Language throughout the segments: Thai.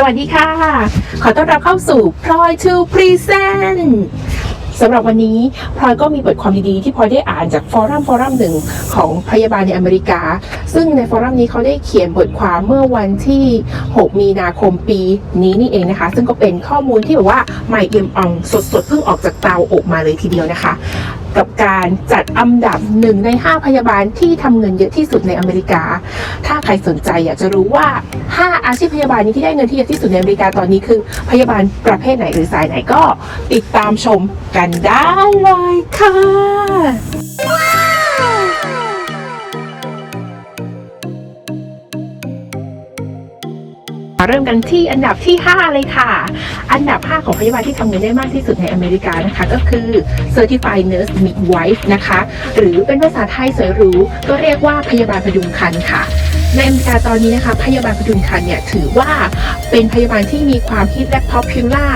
สวัสดีค่ะ ขอต้อนรับเข้าสู่พลอย to present สำหรับวันนี้พลอยก็มีบทความดีๆ ที่พลอยได้อ่านจากฟอรัมฟอรัมหนึ่งของพยาบาลในอเมริกา ซึ่งในฟอรัมนี้เขาได้เขียนบทความเมื่อวันที่ 6 มีนาคมปีนี้นี่เองนะคะ ซึ่งก็เป็นข้อมูลที่แบบว่าใหม่เอี่ยมอ่องสดๆเพิ่งออกจากเตาอบมาเลยทีเดียวนะคะ กับการจัดอันดับหนึ่งใน 5 พยาบาลที่ทำเงินเยอะที่สุดในอเมริกา ถ้าใครสนใจอยากจะรู้ว่า 5 อาชีพพยาบาลนี้ที่ได้เงินที่เยอะที่สุดในอเมริกาตอนนี้คือ พยาบาลประเภทไหนหรือสายไหนก็ติดตามชมกันได้เลยค่ะ มาเริ่มกันที่อันดับที่ 5 เลยค่ะ อันดับ 5 ของพยาบาลที่ทำเงินได้มากที่สุดในอเมริกานะคะ ก็คือ Certified Nurse Midwife นะคะ หรือเป็นภาษาไทยสวยหรูก็เรียกว่าพยาบาลพยุงครรภ์ค่ะ ในอเมริกาตอนนี้นะคะพยาบาลพดุงครรภ์เนี่ยถือว่าเป็นพยาบาลที่มีความฮิตและ popular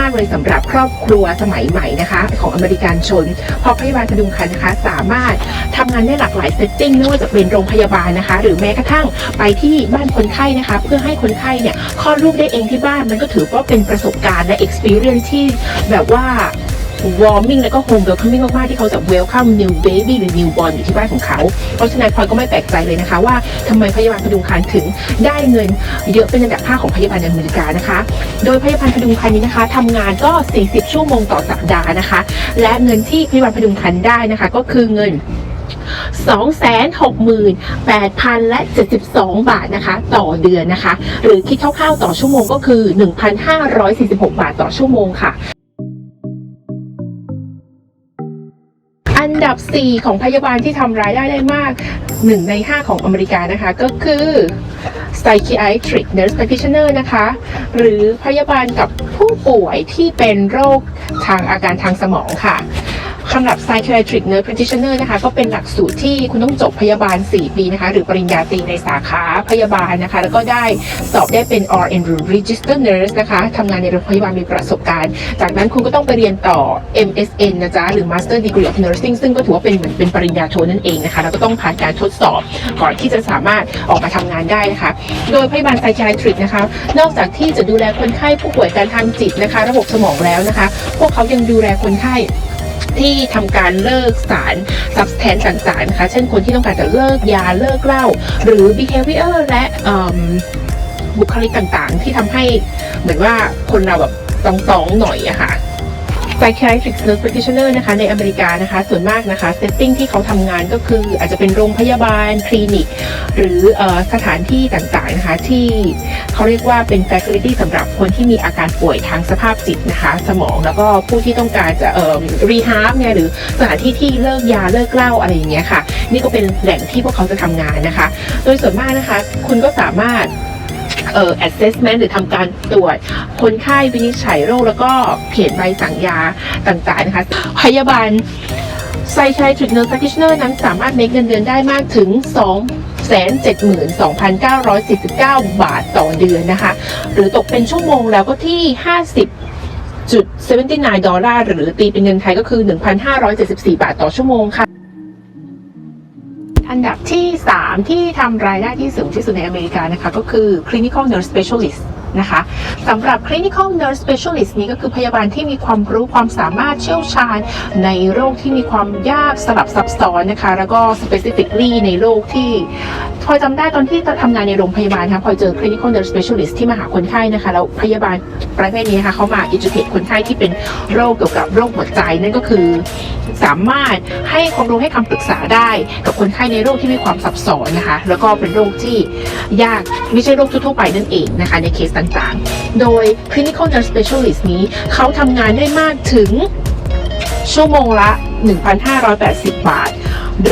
มาก ๆ เลยสำหรับครอบครัวสมัยใหม่นะคะ ของอเมริกันชน เพราะพยาบาลพดุงครรภ์นะคะ สามารถทำงานได้หลากหลายเซตติ้งไม่ว่าจะเป็นโรงพยาบาลนะคะ หรือแม้กระทั่งไปที่บ้านคนไข้นะคะ เพื่อให้คนไข้เนี่ยคลอดลูกได้เองที่บ้านมันก็ถือว่าเป็นประสบการณ์และ experience ที่แบบว่า warming แล้วก็ home welcoming มากๆที่เขาจะ welcome new baby หรือ newborn อยู่ที่บ้านของเขา เพราะฉะนั้นพลอยก็ไม่แปลกใจเลยนะคะ ว่าทำไมพยาบาลพดุงครรภ์ถึงได้เงินเยอะเป็นอันดับ5ของพยาบาลในอเมริกานะคะ โดยพยาบาลพดุงครรภ์นี้นะคะทำงานก็ 40 ชั่วโมงต่อสัปดาห์นะคะ และเงินที่พยาบาลพดุงครรภ์ได้นะคะ ก็คือเงิน268,000และ 72 บาทนะคะ ต่อเดือนนะคะ หรือคิดคร่าวๆต่อชั่วโมงก็คือ 1,546 บาทต่อชั่วโมงค่ะ ดับ 4 ของพยาบาลที่ทำรายได้ได้มาก 1 ใน 5 ของอเมริกานะคะ ก็คือ psychiatric nurse practitioner นะคะ หรือพยาบาลกับผู้ป่วยที่เป็นโรคทางอาการทางสมองค่ะ สำหรับ psychiatric nurse practitioner นะคะ ก็เป็นหลักสูตรที่คุณต้องจบพยาบาล 4 ปีนะคะ หรือปริญญาตรีในสาขาพยาบาลนะคะ แล้วก็ได้สอบได้เป็น RN หรือ register nurse นะคะทำงานในโรงพยาบาลมีประสบการณ์ จากนั้นคุณก็ต้องไปเรียนต่อ MSN นะจ๊ะ หรือ Master Degree of Nursing ซึ่งก็ถือว่าเป็นเหมือนเป็นปริญญาโทนั่นเองนะคะ แล้วก็ต้องผ่านการทดสอบก่อนที่จะสามารถออกมาทำงานได้นะคะ โดยพยาบาล psychiatric นะคะ นอกจากที่จะดูแลคนไข้ผู้ป่วยการทางจิตนะคะ ระบบสมองแล้วนะคะ พวกเขายังดูแลคนไข้ ที่ทำการเลิกสารสับแทนต่างๆนะคะเช่นคนที่ต้องการจะเลิกยาเลิกเหล้าหรือ behavior และเอิ่มบุคลิกต่างๆ ที่ทำให้เหมือนว่าคนเราแบบตองๆหน่อยอะค่ะ psychiatric nurse practitioner นะคะในอเมริกานะคะส่วนมากนะคะ setting ที่เขาทำงานก็คืออาจจะเป็นโรงพยาบาล คลินิก หรือออสถานที่ต่างๆนะคะที่เขาเรียกว่าเป็น facility สำหรับคนที่มีอาการป่วยทางสภาพจิตนะคะ สมองแล้วก็ผู้ที่ต้องการจะเอ่อ rehab เนี่ยหรือสถานที่ที่เลิกยาเลิกเหล้าอะไรอย่างเงี้ยค่ะ นี่ก็เป็นแหล่งที่พวกเขาจะทำงานนะคะ โดยส่วนมากนะคะ คุณก็สามารถ เอ่อ assessment หรือทำการตรวจ คนไข้วินิจฉัยโรคแล้วก็เขียนใบสั่งยาต่างๆนะคะ พยาบาล psychiatric nurse practitioner นั้นสามารถ make เงินเดือนได้มากถึง2 72,949 บาทต่อเดือนนะคะ หรือตกเป็นชั่วโมงแล้วก็ที่ 50จุด79 ดอลลาร์ หรือตีเป็นเงินไทยก็คือ 1,574 บาทต่อชั่วโมงค่ะ อันดับที่ 3 ที่ทำรายได้ที่สูงที่สุดในอเมริกานะคะ ก็คือ clinical nurse specialist นะคะสำหรับ clinical nurse specialist นี้ก็คือพยาบาลที่มีความรู้ความสามารถเชี่ยวชาญ ในโรคที่มีความยากสลับซับซ้อนนะคะ แล้วก็ specifically ในโรคที่พอยจำได้ตอนที่ทำงานในโรงพยาบาลนะคะพอยเจอ clinical nurse specialist ที่มาหาคนไข้นะคะ แล้วพยาบาลประเภทนี้นะคะเขามา educate คนไข้ที่เป็นโรคเกี่ยวกับโรคหัวใจนั่นก็คือ สามารถให้ความรู้ให้คำปรึกษาได้กับคนไข้ในโรคที่มีความซับซ้อนนะคะ แล้วก็เป็นโรคที่ยากไม่ใช่โรคทั่วไปนั่นเองนะคะในเคสต่างๆ โดย clinical nurse specialist นี้เขาทำงานได้มากถึงชั่วโมงละ 1,580 บาท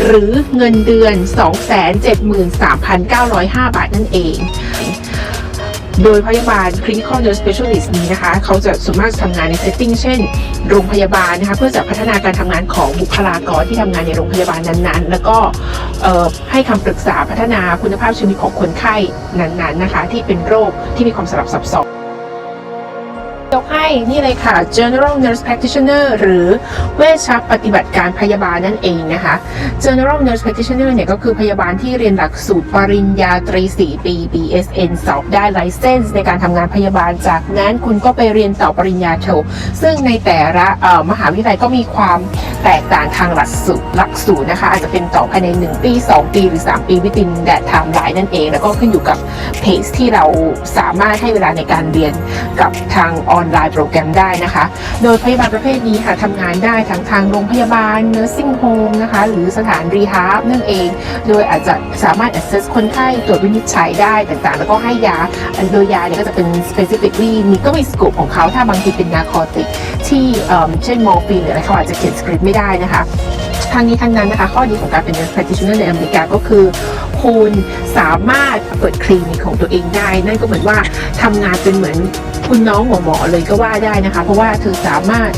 หรือเงินเดือน 273,905 บาทนั่นเอง โดยพยาบาล clinical nurse specialist นี้นะคะ เขาจะส่วนมากทำงานใน setting เช่น โรงพยาบาลนะคะ เพื่อจะพัฒนาการทำงานของบุคลากรที่ทำงานในโรงพยาบาลนั้นๆ แล้วก็ให้คำปรึกษาพัฒนาคุณภาพชีวิตของคนไข้นั้นๆนะคะ ที่เป็นโรคที่มีความสลับซับซ้อน นี่เลยค่ะ General Nurse Practitioner หรือเวชชัปฏิบัติการพยาบาลนั่นเองนะคะ General Nurse Practitioner เนี่ยก็คือพยาบาลที่เรียนหลักสูตรปริญญาตรี 4 ปี BSN สอบได้ license ในการทำงานพยาบาลจากนั้นคุณก็ไปเรียนต่อปริญญาโทซึ่งในแต่ละมหาวิทยาลัยก็มีความแตกต่างทางหลักสูตร สูตรนะคะอาจจะเป็นต่อภายใน 1 ปี 2 ปีหรือ 3 ปีวิตินแดดไทม์ไลน์นั่นเอง แล้วก็ขึ้นอยู่กับเพจที่เราสามารถให้เวลาในการเรียนกับทางออนไลน์โปรแกรมได้นะคะ โดยพยาบาลประเภทนี้ค่ะทำงานได้ทั้งทางโรงพยาบาล nursing home นะคะ หรือสถานรีฮาบนั่นเอง โดยอาจจะสามารถ assess คนไข้ตรวจวินิจฉัยได้ต่างๆ แล้วก็ให้ยาโดยยาเนี่ยก็จะเป็น specifically มีก็มีสก o ปของเขาถ้าบางทีเป็นนาคอติกที่เอิ่มเช่นมอร์ฟีนหรืออะไรเขาอาจจะเขียนสคริปต์ไม่ได้นะคะ ทางนี้ทั้งนั้นนะคะข้อดีของการเป็น nurse practitioner ในอเมริกาก็คือ คุณสามารถเปิดคลินิกของตัวเองได้ นั่นก็เหมือนว่าทำงานเป็นเหมือนคุณน้องหมอหมอเลยก็ว่าได้นะคะ เพราะว่าเธอสามารถ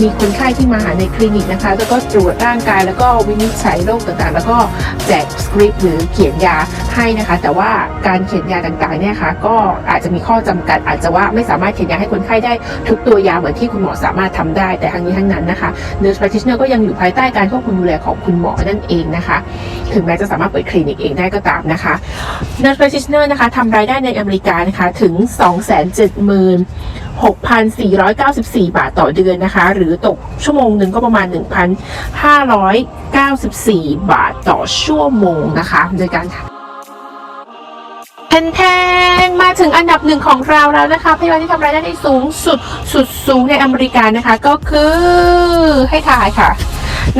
มีคนไข้ที่มาหาในคลินิกนะคะ แล้วก็ตรวจร่างกายแล้วก็วินิจฉัยโรคต่างๆ แล้วก็แจกสคริปต์หรือเขียนยา ให้นะคะ แต่ว่าการเขียนยาต่างๆเนี่ยค่ะก็อาจจะมีข้อจำกัด อาจจะว่าไม่สามารถเขียนยาให้คนไข้ได้ทุกตัวยาเหมือนที่คุณหมอสามารถทำได้แต่ทั้งนี้ทั้งนั้นนะคะ nurse practitioner ก็ยังอยู่ภายใต้การควบคุมดูแลของคุณหมอนั่นเองนะคะ ถึงแม้จะสามารถเปิดคลินิกเองได้ก็ตามนะคะ nurse practitioner นะคะทำรายได้ในอเมริกานะคะถึง 276,494 บาทต่อเดือนนะคะ หรือตกชั่วโมงหนึ่งก็ประมาณ 1,594 บาทต่อชั่วโมงนะคะโดยการ นแทนมาถึงอันดับหนึ่งของเราแล้วนะคะพยาบาลที่ทำรายได้ได้สูงสุดสุดสูงในอเมริกานะคะ ก็คือให้ทายค่ะ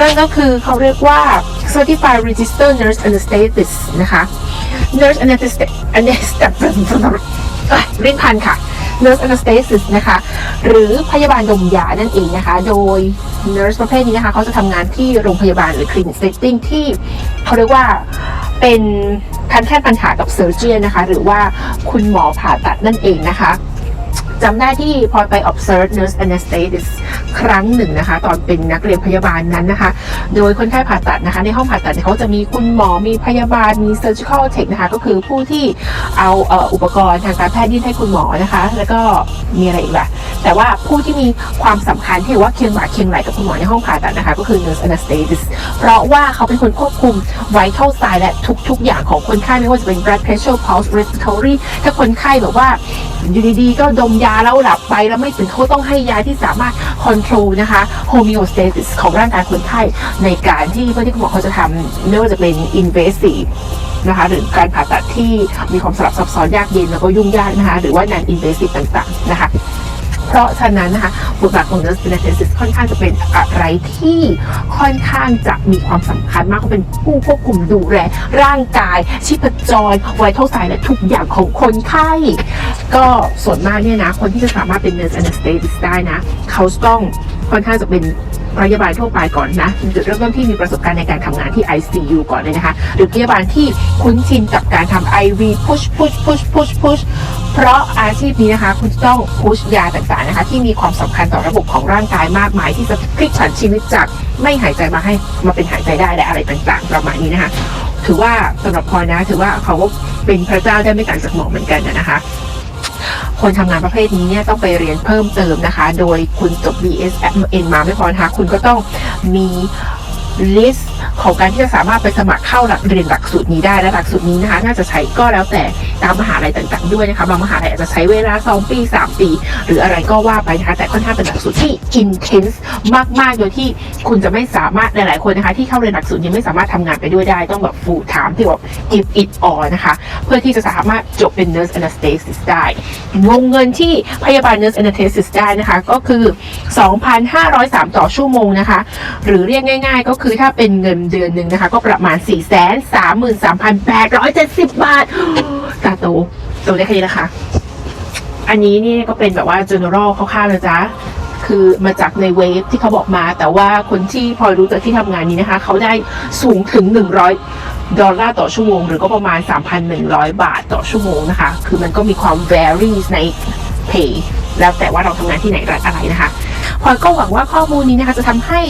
นั่นก็คือเขาเรียกว่า Certified Registered Nurse Anesthetist นะคะ Nurse Anesthetist Anesthetist เรียกพันค่ะ Nurse Anesthetist นะคะ หรือพยาบาลดมยานั่นเองนะคะ โดย Nurse ประเภทนี้นะคะเขาจะทำงานที่โรงพยาบาลหรือ Clinic Setting ที่เขาเรียกว่า เป็นพันแท่ปัญหากับเซอร์เจียนนะคะ หรือว่าคุณหมอผ่าตัดนั่นเองนะคะ จำได้ที่พลอยไป observe nurse anesthetist ครั้งหนึ่งนะคะ ตอนเป็นนักเรียนพยาบาลนั้นนะคะ โดยคนไข้ผ่าตัดนะคะ ในห้องผ่าตัดเขาจะมีคุณหมอมีพยาบาลมี surgical tech นะคะ ก็คือผู้ที่เอาเอ,อุปกรณ์ทางการแพทย์ยื่นให้คุณหมอนะคะ แล้วก็มีอะไรอีกล่ะแต่ว่าผู้ที่มีความสำคัญที่ว่าเคียงบ่าเคียงไหลกับคุณหมอในห้องผ่าตัดนะคะ ก็คือ nurse anesthetist เพราะว่าเขาเป็นคนควบคุม vital sign และทุก ๆ อย่างของคนไข้ไม่ว่าจะเป็น blood pressure pulse respiratory ถ้าคนไข้แบบว่าอยู่ดีๆก็ดมยาแล้วหลับไปแล้วไม่ตื่นเขาต้องให้ยาที่สามารถคอนโทรลนะคะ homeostasis ของร่างกายคนไข้ในการที่เพื่อที่คุณหมอเขาจะทำไม่ว่าจะเป็น invasive นะคะหรือการผ่าตัดที่มีความสลับซับซ้อนยากเย็นแล้วก็ยุ่งยากนะคะหรือว่า non invasive ต่างๆนะคะ เพราะฉะนั้นนะคะบทบาทของ nurse anesthetist ค่อนข้างจะเป็นอะไรที่ค่อนข้างจะมีความสำคัญมากเขาเป็นผู้ควบคุมดูแลร่างกาย ชีพจรไวท์เท่าสายและทุกอย่างของคนไข้ก็ส่วนมากเนี่ยนะ คนที่จะสามารถเป็น nurse anesthetist ได้นะ เขาต้อง ค่อนข้างจะเป็นพยาบาลทั่วไปก่อนนะจุดเริ่มต้นที่มีประสบการณ์ในการทำงานที่ ICU ก่อนเลยนะคะ หรือพยาบาลที่คุ้นชินกับการทำ IV push push push push push เพราะอาชีพนี้นะคะ คุณต้องพุชยาต่างๆนะคะ ที่มีความสำคัญต่อระบบของร่างกายมากมาย ที่จะพลิกผันชีวิตจากไม่หายใจมาให้มาเป็นหายใจได้และอะไรต่างๆประมาณนี้นะคะ ถือว่าสำหรับพอยนะถือว่าเขาเป็นพระเจ้าได้ไม่ต่างจากหมอเหมือนกันนะคะ คนทำงานประเภทนี้เนี่ยต้องไปเรียนเพิ่มเติมนะคะ โดยคุณจบ BSN มาไม่พอนะคะคุณก็ต้องมีลิสต์ของการที่จะสามารถไปสมัครเข้าหลักเรียนหลักสูตรนี้ได้และหลักสูตรนี้นะคะน่าจะใช้ก็แล้วแต่ ตามมหาลัยต่างๆด้วยนะคะบางมหาลัยอาจจะใช้เวลา 2 ปี 3 ปี หรืออะไรก็ว่าไปนะคะแต่ค่อนข้างเป็นหลักสูตรที่ intense มากๆโดยที่คุณจะไม่สามารถหลายๆคนนะคะที่เข้าเรียนหลักสูตรนี้ไม่สามารถทำงานไปด้วยได้ ต้องแบบ full time ที่แบบ give it all นะคะเพื่อที่จะสามารถจบเป็น nurse anesthetist ได้วงเงินที่พยาบาล nurse anesthetist ได้นะคะก็คือ 2,503 ต่อชั่วโมงนะคะหรือเรียกง่าย ๆ ก็คือถ้าเป็นเงินเดือนหนึ่งนะคะก็ประมาณ 433,870 บาทาโตโตได้แค่นี้นะคะ อันนี้นี่ก็เป็นแบบว่า general คร่าวๆนะจ๊ะคือมาจากในเวฟที่เขาบอกมา แต่ว่าคนที่พอรู้จากที่ทำงานนี้นะคะ เขาได้สูงถึง 100 ดอลลาร์ต่อชั่วโมง หรือก็ประมาณ 3,100 บาทต่อชั่วโมงนะคะ คือมันก็มีความ varies ใน pay แล้วแต่ว่าเราทำงานที่ไหนรัฐอะไรนะคะ พลอยก็หวังว่าข้อมูลนี้นะคะจะทำให้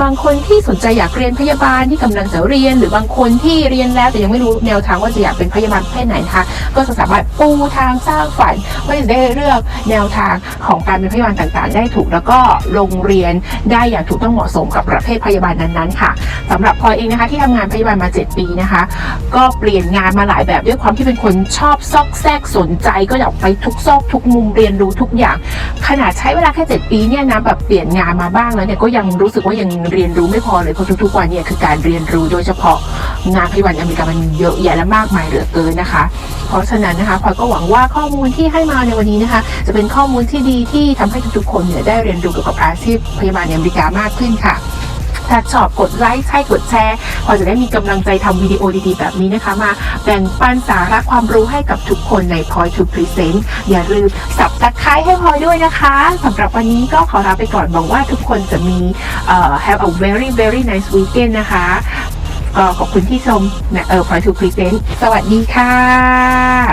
บางคนที่สนใจอยากเรียนพยาบาลที่กำลังจะเรียน หรือบางคนที่เรียนแล้วแต่ยังไม่รู้แนวทางว่าจะอยากเป็นพยาบาลประเพศไหนนะคะก็จะสามารถปูทางสร้างฝันว่าจะได้เลือกแนวทางของการเป็นพยาบาลต่างๆ ได้ถูกแล้วก็ลงเรียนได้อย่างถูกต้องเหมาะสมกับประเภทพยาบาลนั้นๆค่ะสำหรับพลอยเองนะคะที่ทำงานพยาบาลมา 7 ปีนะคะ ก็เปลี่ยนงานมาหลายแบบด้วยความที่เป็นคนชอบซอกแซกสนใจก็อยากไปทุกซอกทุกมุมเรียนรู้ทุกอย่าง ขนาดใช้เวลาแค่ 7 ปีเนี่ยนะแบบเปลี่ยนงานมาบ้างแล้วเนี่ยก็ยังรู้สึกว่ายังเรียนรู้ไม่พอเลยเพราะทุกๆวันเนี่ยคือการเรียนรู้โดยเฉพาะงานพยาบาลอเมริกามันเยอะแยะและมากมายเหลือเกินนะคะ เพราะฉะนั้นนะคะพลอยก็หวังว่าข้อมูลที่ให้มาในวันนี้นะคะ จะเป็นข้อมูลที่ดีที่ทำให้ทุกๆคนเนี่ยได้เรียนรู้เกี่ยวกับอาชีพพยาบาลอเมริกามากขึ้นค่ะ ถ้าชอบกดไลค์ใช่กดแชร์พอจะได้มีกำลังใจทำวิดีโอดีๆ แบบนี้นะคะ มาแบ่งปันสาระความรู้ให้กับทุกคนใน Point to Present อย่าลืมสับตะไคร้ให้พลอยด้วยนะคะสำหรับวันนี้ก็ขอลาไปก่อนหวังว่าทุกคนจะมีเอ่อ have a very very nice weekend นะคะก็ขอบคุณที่ชมนะเออ Point to Present สวัสดีค่ะ